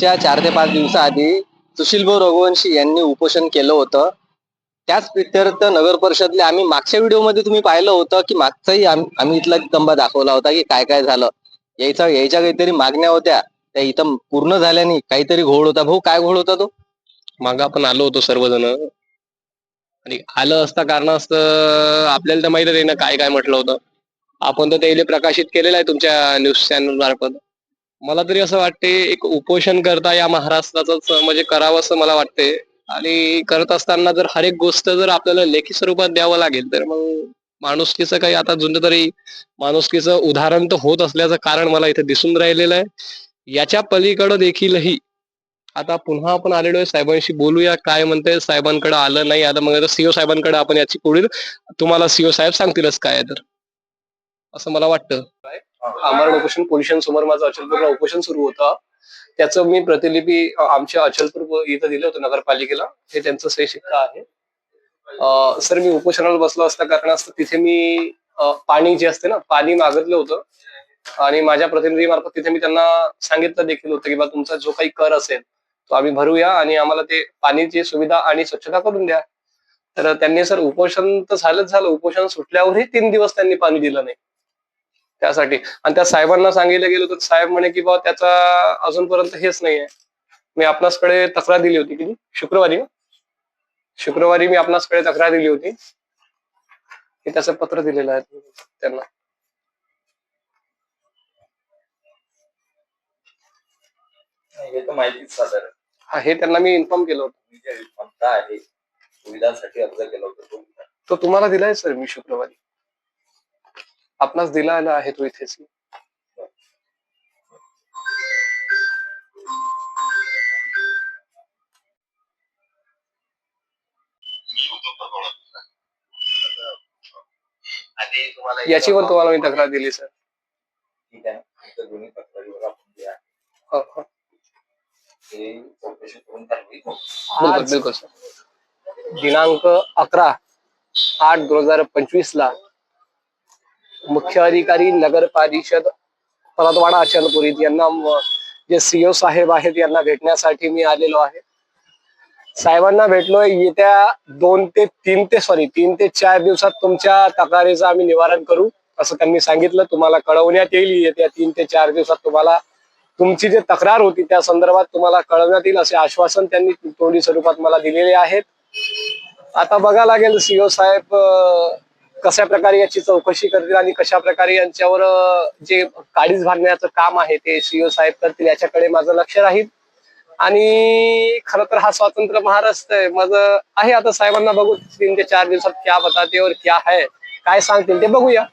मागच्या चार ते पाच दिवसाआधी सुशीलभाऊ रघुवंशी यांनी उपोषण केलं होतं. त्याच प्रित्यर्थ नगर परिषदले आम्ही मागच्या व्हिडिओमध्ये तुम्ही पाहिलं होतं की मागचाही आम्ही इथला स्तंभ दाखवला होता की काय काय झालं. यायचा यायच्या काहीतरी मागण्या होत्या. त्या इथं पूर्ण झाल्याने काहीतरी घोळ होता. भाऊ काय घोळ होता तो? मागं आपण आलो होतो सर्वजण. आणि आलं असता कारणास्तव आपल्याला तर माहितच आहे ना काय काय म्हटलं होतं. आपण तर त्याला प्रकाशित केलेलं आहे तुमच्या न्यूज चॅनल मार्फत मला तरी असं वाटते एक उपोषण करता या महाराष्ट्राच म्हणजे करावं असं मला वाटते. आणि करत असताना जर हर एक गोष्ट जर आपल्याला लेखी स्वरूपात द्यावं लागेल तर मग माणुसकीचं काही आता जुनं तरी माणुसकीचं उदाहरण तर होत असल्याचं कारण मला इथे दिसून राहिलेलं आहे. याच्या पलीकडं देखीलही आता पुन्हा आपण आलेलो आहे. साहेबांशी बोलूया काय म्हणते साहेबांकडे आलं नाही आलं मग सीओ साहेबांकडे आपण याची पुढील तुम्हाला सीओ साहेब सांगतीलच काय तर. असं मला वाटतं. आमरण उपोषण पोलिसांसमोर माझं अचलपूरला उपोषण सुरू होतं. त्याचं मी प्रतिलिपी आमच्या अचलपूर इथं दिलं होतं नगरपालिकेला. हे त्यांचं सही शिक्का आहे. सर मी उपोषणाला बसलो असता कारणास्तव तिथे मी पाणी जे असते ना पाणी मागितलं होतं. आणि माझ्या प्रतिनिधीमार्फत तिथे मी त्यांना सांगितलं देखील होतं की बा तुमचा जो काही कर असेल तो आम्ही भरूया आणि आम्हाला ते पाणीची सुविधा आणि स्वच्छता करून द्या. तर त्यांनी सर उपोषण तर झालंच झालं. उपोषण सुटल्यावरही तीन दिवस त्यांनी पाणी दिलं नाही. त्यासाठी. आणि त्या साहेबांना सांगितलं गेलं तर साहेब म्हणे की बा त्याचा अजूनपर्यंत हेच नाहीये. मी आपणासकडे तक्रार दिली होती किती? शुक्रवारी शुक्रवारी मी आपणासकडे तक्रार दिली होती. की त्याचं पत्र दिलेलं आहे त्यांना. हे तर माहितीच साधारण. हा, हे त्यांना मी इन्फॉर्म केलं होतं. जे म्हणता आहे सुविधांसाठी अर्ज केला होता तो. तुम्हाला दिलाय सर मी शुक्रवारी. आपणास दिला आहे तो इथेच. याची पण तुम्हाला मी तक्रार दिली सर ठीक आहे आमच्या दोन्ही तक्रारीवर आपण जे आहे. हो, हो. ते चौकशी करून चालू बिलकुल बिलकुल सर दिनांक अकरा आठ दोन हजार पंचवीस ला मुख्य अधिकारी नगर परिषद परतवाडा अचलपुरी यांना जे सीओ साहेब आहेत यांना भेटण्यासाठी मी आलेलो आहे. साहेबांना भेटलोय येत्या दोन ते तीन ते सॉरी तीन ते चार दिवसात तुमच्या तक्रारीचं आम्ही निवारण करू असं त्यांनी सांगितलं. तुम्हाला कळवण्यात येईल येत्या तीन ते चार दिवसात तुम्हाला तुमची जी तक्रार होती त्या संदर्भात तुम्हाला कळवण्यात येईल असे आश्वासन त्यांनी तोंडी स्वरूपात मला दिलेले आहेत. आता बघा लागेल सीओ साहेब कशा प्रकारे याची चौकशी करतील आणि कशा प्रकारे यांच्यावर जे काळीज भागण्याचं काम आहे ते सीओ साहेब करतील याच्याकडे माझं लक्ष राहील. आणि खरं तर हा स्वातंत्र्य महाराष्ट्र आहे. माझं आहे आता साहेबांना बघू तीन ते चार दिवसात क्या बताते और क्या है काय सांगतील ते बघूया.